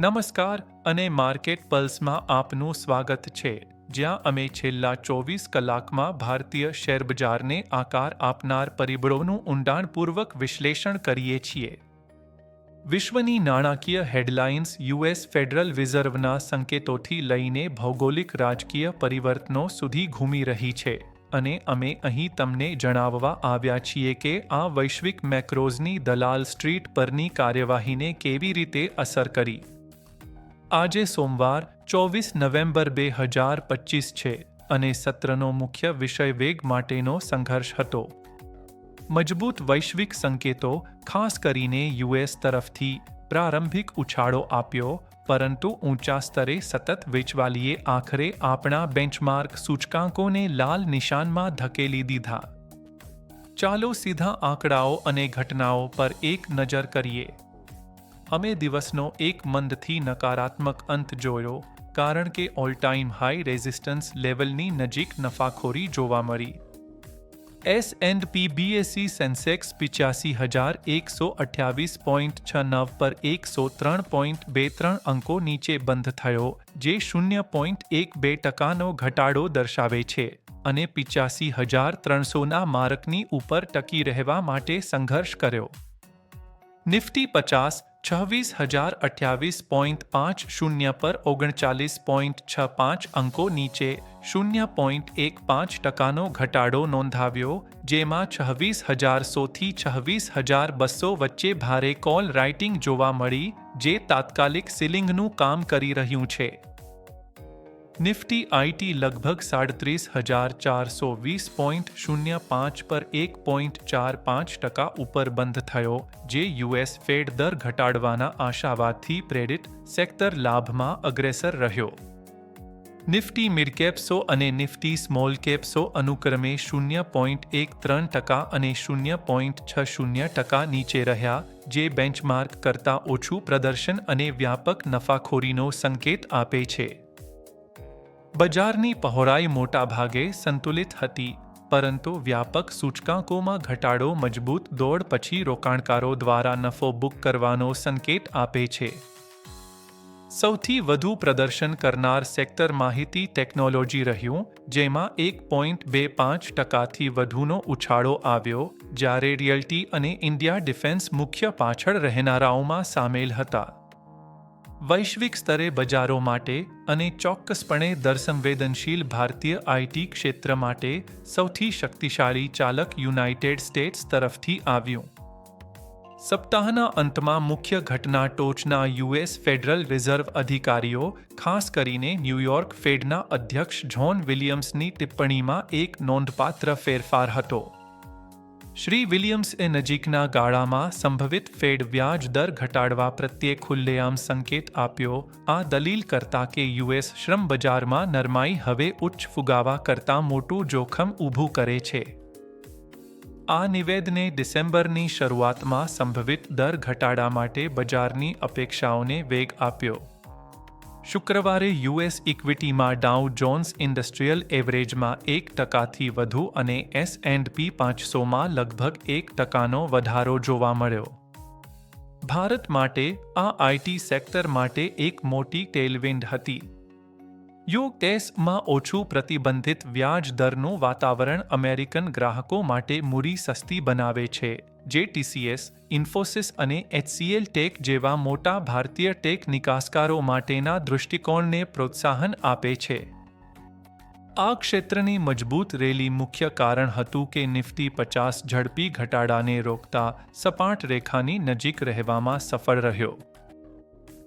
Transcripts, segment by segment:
નમસ્કાર અને માર્કેટ પલ્સમાં આપનું સ્વાગત છે. જ્યાં અમે છેલ્લા ચોવીસ કલાકમાં ભારતીય શેરબજારને આકાર આપનાર પરિબળોનું ઊંડાણપૂર્વક વિશ્લેષણ કરીએ છીએ. વિશ્વની નાણાકીય હેડલાઇન્સ યુએસ ફેડરલ રિઝર્વના સંકેતોથી લઈને ભૌગોલિક રાજકીય પરિવર્તનો સુધી ઘૂમી રહી છે અને અમે અહીં તમને જણાવવા આવ્યા છીએ કે આ વૈશ્વિક મેક્રોઝની દલાલ સ્ટ્રીટ પરની કાર્યવાહીને કેવી રીતે અસર કરી. આજે સોમવાર, ચોવીસ નવેમ્બર બે હજાર પચીસ છે અને સત્રનો મુખ્ય વિષય વેગ માટેનો સંઘર્ષ હતો. મજબૂત વૈશ્વિક સંકેતો, ખાસ કરીને યુએસ તરફથી, પ્રારંભિક ઉછાળો આપ્યો, પરંતુ ઊંચા સ્તરે સતત વેચવાલીએ આખરે આપણા બેન્ચમાર્ક સૂચકાંકોને લાલ નિશાનમાં ધકેલી દીધા. ચાલો સીધા આંકડાઓ અને ઘટનાઓ પર એક નજર કરીએ. અમે દિવસનો એક મંદથી નકારાત્મક અંત જોયો, કારણ કે ઓલ ટાઈમ હાઈ રેઝિસ્ટન્સ લેવલની નજીક નફાખોરી જોવા મળી. S and P BSE Sensex પિચ્યાસી હજાર એકસો અઠ્યાવીસ પોઈન્ટ છ નવ પર એકસો ત્રણ પોઈન્ટ બે ત્રણ અંકો નીચે બંધ થયો, જે શૂન્ય પોઈન્ટ એક બે ટકાનો ઘટાડો દર્શાવે છે, અને પિચ્યાસી હજાર ત્રણસોના મારકની ઉપર ટકી રહેવા માટે સંઘર્ષ કર્યો. નિફ્ટી પચાસ છવ્વીસ હજાર અઠ્યાવીસ પોઈન્ટ પાંચ શૂન્ય પર ઓગણચાલીસ પોઈન્ટ છ પાંચ અંકો નીચે શૂન્ય પોઈન્ટ એક પાંચ ટકાનો ઘટાડો નોંધાવ્યો, જેમાં છવ્વીસ હજાર સોથી છવ્વીસ હજાર બસો વચ્ચે ભારે કોલ રાઇટિંગ જોવા મળી, જે તાત્કાલિક સીલિંગનું કામ કરી રહ્યું છે. નિફ્ટી આઈટી લગભગ સાડત્રીસ હજાર ચારસો વીસ પોઈન્ટ શૂન્ય પાંચ પર એક પોઈન્ટ ચાર પાંચ ટકા ઉપર બંધ થયો, જે યુએસ ફેડ દર ઘટાડવાના આશાવાદથી પ્રેરિત સેક્ટર લાભમાં અગ્રેસર રહ્યો. નિફ્ટી મિડકેપ્સો અને નિફ્ટી સ્મોલ કેપ્સો અનુક્રમે શૂન્ય પોઈન્ટ એક ત્રણ ટકા અને શૂન્ય પોઈન્ટ છ શૂન્ય ટકા નીચે રહ્યા, જે બેન્ચમાર્ક કરતાં ઓછું પ્રદર્શન અને વ્યાપક નફાખોરીનો સંકેત આપે છે. બજારની પહોળાઈ મોટાભાગે સંતુલિત હતી, પરંતુ વ્યાપક સૂચકાંકોમાં ઘટાડો મજબૂત દોડ પછી રોકાણકારો દ્વારા નફો બુક કરવાનો સંકેત આપે છે. સૌથી વધુ પ્રદર્શન કરનાર સેક્ટર માહિતી ટેકનોલોજી રહ્યું, જેમાં એક પોઈન્ટ બે પાંચ ટકાથી વધુનો ઉછાળો આવ્યો, જ્યારે રિયલ્ટી અને ઇન્ડિયા ડિફેન્સ મુખ્ય પાછળ રહેનારાઓમાં સામેલ હતા. વૈશ્વિક સ્તરે બજારો માટે અને ચોક્કસપણે દરસંવેદનશીલ ભારતીય આઈટી ક્ષેત્ર માટે સૌથી શક્તિશાળી ચાલક યુનાઇટેડ સ્ટેટ્સ તરફથી આવ્યું. સપ્તાહના અંતમાં મુખ્ય ઘટના ટોચના યુએસ ફેડરલ રિઝર્વ અધિકારીઓ, ખાસ કરીને ન્યૂયોર્ક ફેડના અધ્યક્ષ જ્હોન વિલિયમ્સની ટિપ્પણીમાં એક નોંધપાત્ર ફેરફાર હતો. શ્રી વિલિયમ્સે નજીકના ગાળામાં સંભવિત ફેડ વ્યાજ દર ઘટાડવા પ્રત્યે ખુલ્લેઆમ સંકેત આપ્યો, આ દલીલ કરતા કે યુએસ શ્રમ બજારમાં નરમાઈ હવે ઉચ્ચ ફુગાવા કરતાં મોટું જોખમ ઊભું કરે છે. આ નિવેદને ડિસેમ્બરની શરૂઆતમાં સંભવિત દર ઘટાડા માટે બજારની અપેક્ષાઓને વેગ આપ્યો. શુક્રવારે યુએસ ઇક્વિટીમાં ડાઉ જોન્સ ઇન્ડસ્ટ્રીયલ એવરેજમાં એક ટકાથી વધુ અને એસ એન્ડ પી પાંચસોમાં લગભગ એક ટકાનો વધારો જોવા મળ્યો. ભારત માટે આ આઈટી સેક્ટર માટે એક મોટી ટેલવિન્ડ હતી. યુ ટેસમાં ઓછું પ્રતિબંધિત વ્યાજ દરનું વાતાવરણ અમેરિકન ગ્રાહકો માટે મૂડી સસ્તી બનાવે છે. જે ટીસીએસ ઇન્ફોસિસ અને એચસીએલ ટેક જેવા મોટા ભારતીય ટેક નિકાસકારો માટેના દૃષ્ટિકોણને પ્રોત્સાહન આપે છે. આ ક્ષેત્રની મજબૂત રેલી મુખ્ય કારણ હતું કે નિફ્ટી પચાસ ઝડપી ઘટાડાને રોકતા સપાટ રેખાની નજીક રહેવામાં સફળ રહ્યો.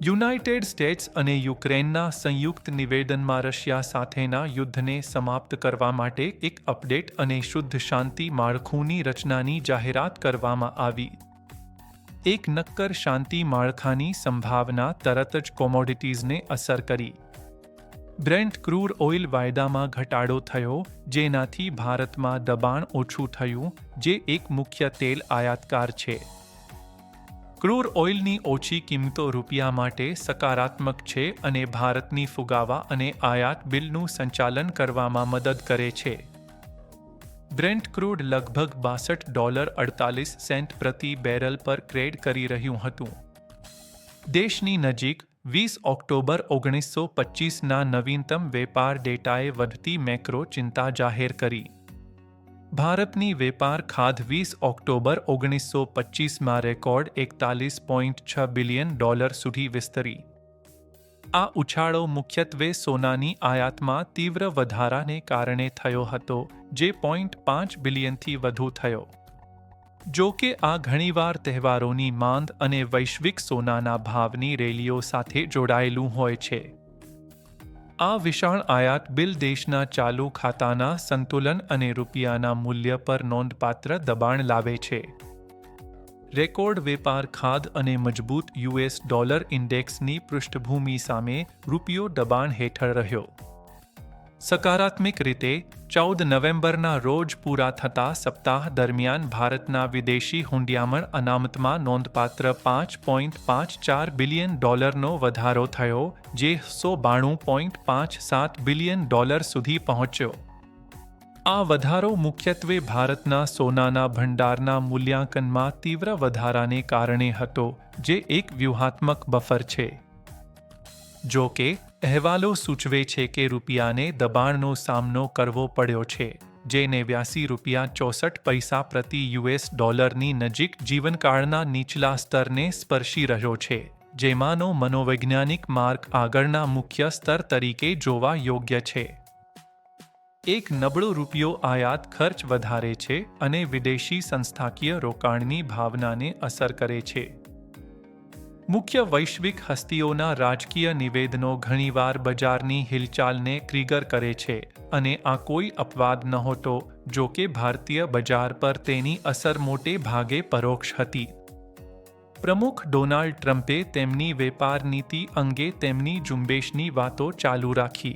યુનાઇટેડ સ્ટેટ્સ અને યુક્રેનના સંયુક્ત નિવેદનમાં રશિયા સાથેના યુદ્ધને સમાપ્ત કરવા માટે એક અપડેટ અને શુદ્ધ શાંતિ માળખુંની રચનાની જાહેરાત કરવામાં આવી. એક નક્કર શાંતિ માળખાની સંભાવના તરત જ કોમોડિટીઝને અસર કરી. બ્રેન્ટ ક્રૂડ ઓઇલ વાયદામાં ઘટાડો થયો, જેનાથી ભારતમાં દબાણ ઓછું થયું, જે એક મુખ્ય તેલ આયાતકાર છે. ક્રૂર ઓઇલની ઓછી કિંમતો રૂપિયા માટે સકારાત્મક છે અને ભારતની ફુગાવા અને આયાત બિલનું સંચાલન કરવામાં મદદ કરે છે. બ્રેન્ટ ક્રૂડ લગભગ બાસઠ ડોલર અડતાલીસ સેન્ટ પ્રતિ બેરલ પર ક્રેડ કરી રહ્યું હતું. દેશની નજીક વીસ ઓક્ટોબર ઓગણીસો પચીસના નવીનતમ વેપાર ડેટાએ વધતી મેક્રો ચિંતા જાહેર કરી. ભારતની વેપાર ખાધ વીસ ઓક્ટોબર ઓગણીસો પચીસમાં રેકોર્ડ એકતાલીસ પોઈન્ટ છ બિલિયન ડોલર સુધી વિસ્તરી. આ ઉછાળો મુખ્યત્વે સોનાની આયાતમાં તીવ્ર વધારાને કારણે થયો હતો, જે પોઈન્ટ પાંચ બિલિયનથી વધુ થયો. જો કે આ ઘણીવાર તહેવારોની માંદ અને વૈશ્વિક સોનાના ભાવની રેલીઓ સાથે જોડાયેલું હોય છે. આ વિશાળ આયાત બિલ દેશના ચાલુ ખાતાના સંતુલન અને રૂપિયાના મૂલ્ય પર નોંધપાત્ર દબાણ લાવે છે. રેકોર્ડ વેપાર ખાદ અને મજબૂત યુએસ ડોલર ઇન્ડેક્સની પૃષ્ઠભૂમિ સામે રૂપિયો દબાણ હેઠળ રહ્યો. સકારાત્મક રીતે ચૌદ નવેમ્બરના રોજ પૂરા થતા સપ્તાહ દરમિયાન ભારતના વિદેશી હુંડિયામણ અનામતમાં નોંધપાત્ર પાંચ પોઈન્ટ પાંચ ચાર બિલિયન ડોલરનો વધારો થયો, જે સો બાણું પોઈન્ટ પાંચ સાત બિલિયન ડોલર સુધી પહોંચ્યો. આ વધારો મુખ્યત્વે ભારતના સોનાના ભંડારના મૂલ્યાંકનમાં તીવ્ર વધારાને કારણે હતો, જે એક વ્યૂહાત્મક બફર છે. જો કે અહેવાલો સૂચવે છે કે રૂપિયાને દબાણનો સામનો કરવો પડ્યો છે જે નેવ્યાસી રૂપિયા ચોસઠ પૈસા પ્રતિ યુએસ ડોલરની નજીક જીવનકાળના નીચલા સ્તરને સ્પર્શી રહ્યો છે, જેમાંનો મનોવૈજ્ઞાનિક માર્ગ આગળના મુખ્ય સ્તર તરીકે જોવા યોગ્ય છે. એક નબળો રૂપિયો આયાત ખર્ચ વધારે છે અને વિદેશી સંસ્થાકીય રોકાણની ભાવનાને અસર કરે છે. મુખ્ય વૈશ્વિક હસ્તીઓના રાજકીય નિવેદનો ઘણીવાર બજારની હિલચાલને ક્રિગર કરે છે અને આ કોઈ અપવાદ નહોતો, જો કે ભારતીય બજાર પર તેની અસર મોટે ભાગે પરોક્ષ હતી. પ્રમુખ ડોનાલ્ડ ટ્રમ્પે તેમની વેપાર નીતિ અંગે તેમની ઝુંબેશની વાતો ચાલુ રાખી.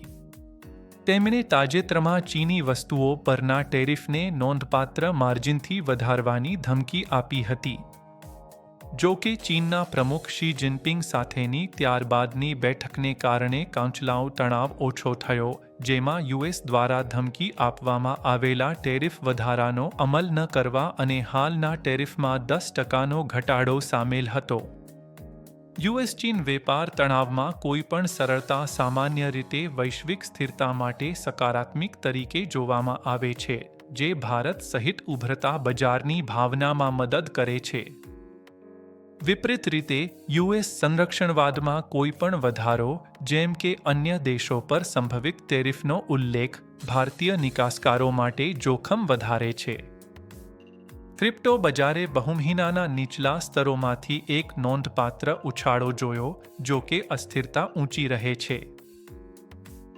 તેમણે તાજેતરમાં ચીની વસ્તુઓ પરના ટેરિફને નોંધપાત્ર માર્જિનથી વધારવાની ધમકી આપી હતી. જો કે ચીનના પ્રમુખ શી જિનપિંગ સાથેની ત્યારબાદની બેઠકને કારણે કાંચલાઓ તણાવ ઓછો થયો, જેમાં યુએસ દ્વારા ધમકી આપવામાં આવેલા ટેરિફ વધારાનો અમલ ન કરવા અને હાલના ટેરિફમાં દસ ટકાનો ઘટાડો સામેલ હતો. યુએસ ચીન વેપાર તણાવમાં કોઈપણ સરળતા સામાન્ય રીતે વૈશ્વિક સ્થિરતા માટે સકારાત્મક તરીકે જોવામાં આવે છે, જે ભારત સહિત ઉભરતા બજારની ભાવનામાં મદદ કરે છે. વિપરીત રીતે યુએસ સંરક્ષણવાદમાં કોઈપણ વધારો, જેમ કે અન્ય દેશો પર સંભવિત ટેરિફનો ઉલ્લેખ, ભારતીય નિકાસકારો માટે જોખમ વધારે છે. ક્રિપ્ટો બજારે બહુમહિનાના નીચલા સ્તરોમાંથી એક નોંધપાત્ર ઉછાળો જોયો, જો કે અસ્થિરતા ઊંચી રહે છે.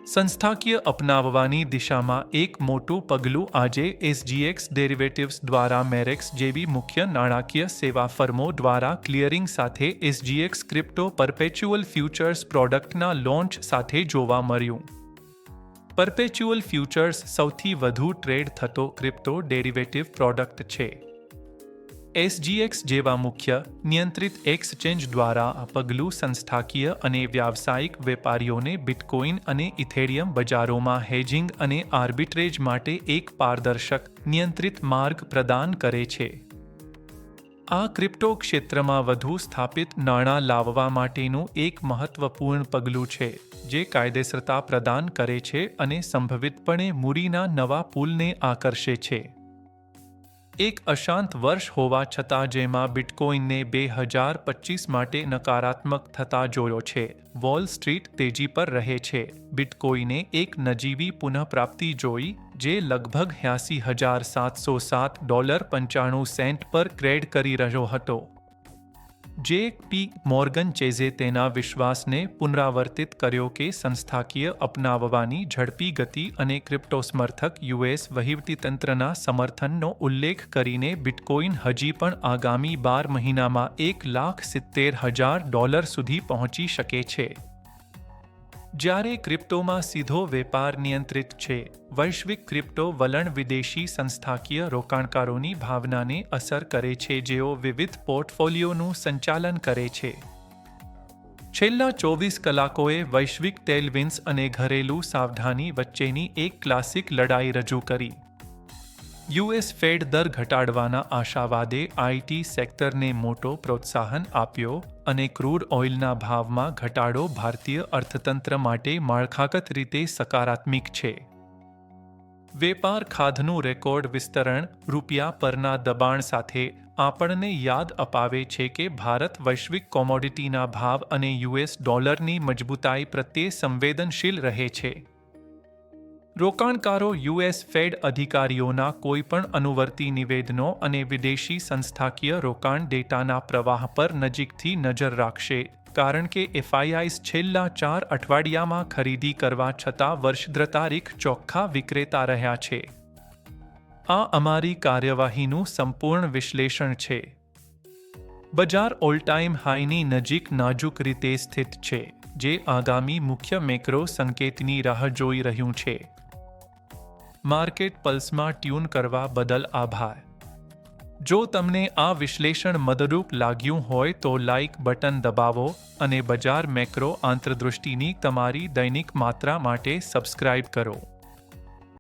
સંસ્થાકીય અપનાવવાની દિશામાં એક મોટું પગલું આજે એસજીએક્સ ડેરિવેટિવ્સ દ્વારા મેરેક્સ જેવી મુખ્ય નાણાકીય સેવા ફર્મો દ્વારા ક્લિયરિંગ સાથે એસજીએક્સ ક્રિપ્ટો પરપેચ્યુઅલ ફ્યુચર્સ પ્રોડક્ટના લોન્ચ સાથે જોવા મળ્યું. પરપેચ્યુઅલ ફ્યુચર્સ સૌથી વધુ ટ્રેડ થતો ક્રિપ્ટો ડેરિવેટિવ પ્રોડક્ટ છે. એસજીએક્સ જેવા મુખ્ય નિયંત્રિત એક્સચેન્જ દ્વારા આ પગલું સંસ્થાકીય અને વ્યાવસાયિક વેપારીઓને બિટકોઇન અને ઇથેરિયમ બજારોમાં હેજિંગ અને આર્બિટ્રેજ માટે એક પારદર્શક નિયંત્રિત માર્ગ પ્રદાન કરે છે. આ ક્રિપ્ટો ક્ષેત્રમાં વધુ સ્થાપિત નાણાં લાવવા માટેનું એક મહત્વપૂર્ણ પગલું છે, જે કાયદેસરતા પ્રદાન કરે છે અને સંભવિતપણે મૂડીના નવા પુલને આકર્ષે છે. એક અશાંત વર્ષ હોવા છતાં જેમાં બિટકોઇનને બે હજાર પચીસ માટે નકારાત્મક થતા જોયો છે. વોલ સ્ટ્રીટ તેજી પર રહે છે. બિટકોઈને એક નજીવી પુનઃપ્રાપ્તિ જોઈ, જે લગભગ હ્યાસી હજાર સાતસો સાત ડોલર પંચાણું સેન્ટ પર ક્રેડ કરી રહ્યો હતો. જે પી મોર્ગન ચેઝે તેના વિશ્વાસને પુનરાવર્તિત કર્યો કે સંસ્થાકીય અપનાવવાની ઝડપી ગતિ અને ક્રિપ્ટો સમર્થક યુએસ વહીવટીતંત્રના સમર્થનનો ઉલ્લેખ કરીને બિટકોઇન હજી પણ આગામી બાર મહિનામાં એક લાખ સિત્તેર હજાર ડોલર સુધી પહોંચી શકે છે. જ્યારે ક્રિપ્ટોમાં સીધો વેપાર નિયંત્રિત છે, વૈશ્વિક ક્રિપ્ટો વલણ વિદેશી સંસ્થાકીય રોકાણકારોની ભાવનાને અસર કરે છે, જેઓ વિવિધ પોર્ટફોલિયોનું સંચાલન કરે છે. છેલ્લા ચોવીસ કલાકોએ વૈશ્વિક ટેલવિન્સ અને ઘરેલું સાવધાની વચ્ચેની એક ક્લાસિક લડાઈ રજૂ કરી. યુએસ ફેડ દર ઘટાડવાના આશાવાદે આઈટી સેક્ટરને મોટો પ્રોત્સાહન આપ્યો અને ક્રૂડ ઓઇલના ભાવમાં ઘટાડો ભારતીય અર્થતંત્ર માટે માળખાગત રીતે સકારાત્મક છે. વેપાર ખાધનું રેકોર્ડ વિસ્તરણ રૂપિયા પરના દબાણ સાથે આપણને યાદ અપાવે છે કે ભારત વૈશ્વિક કોમોડિટીના ભાવ અને યુએસ ડોલરની મજબૂતાઈ પ્રત્યે સંવેદનશીલ રહે છે. રોકાણકારો યુએસ ફેડ અધિકારીઓના કોઈપણ અનુવર્તી નિવેદનો અને વિદેશી સંસ્થાકીય રોકાણ ડેટાના પ્રવાહ પર નજીકથી નજર રાખશે. કારણ કે એફઆઈઆઈસ છેલ્લા ચાર અઠવાડિયામાં ખરીદી કરવા છતાં વર્ષદ્ર તારીખ ચોખ્ખા વિક્રેતા રહ્યા છે. આ અમારી કાર્યવાહીનું સંપૂર્ણ વિશ્લેષણ છે. બજાર ઓલ ટાઈમ હાઈની નજીક નાજુક રીતે સ્થિત છે, જે આગામી મુખ્ય મેક્રો સંકેતની રાહ જોઈ રહ્યું છે. માર્કેટ પલ્સમાં ટ્યુન કરવા બદલ આભાર. જો તમને આ વિશ્લેષણ મદદરૂપ લાગ્યું હોય તો લાઇક બટન દબાવો અને બજાર મેક્રો આંતરદૃષ્ટિની તમારી દૈનિક માત્રા માટે સબસ્ક્રાઇબ કરો.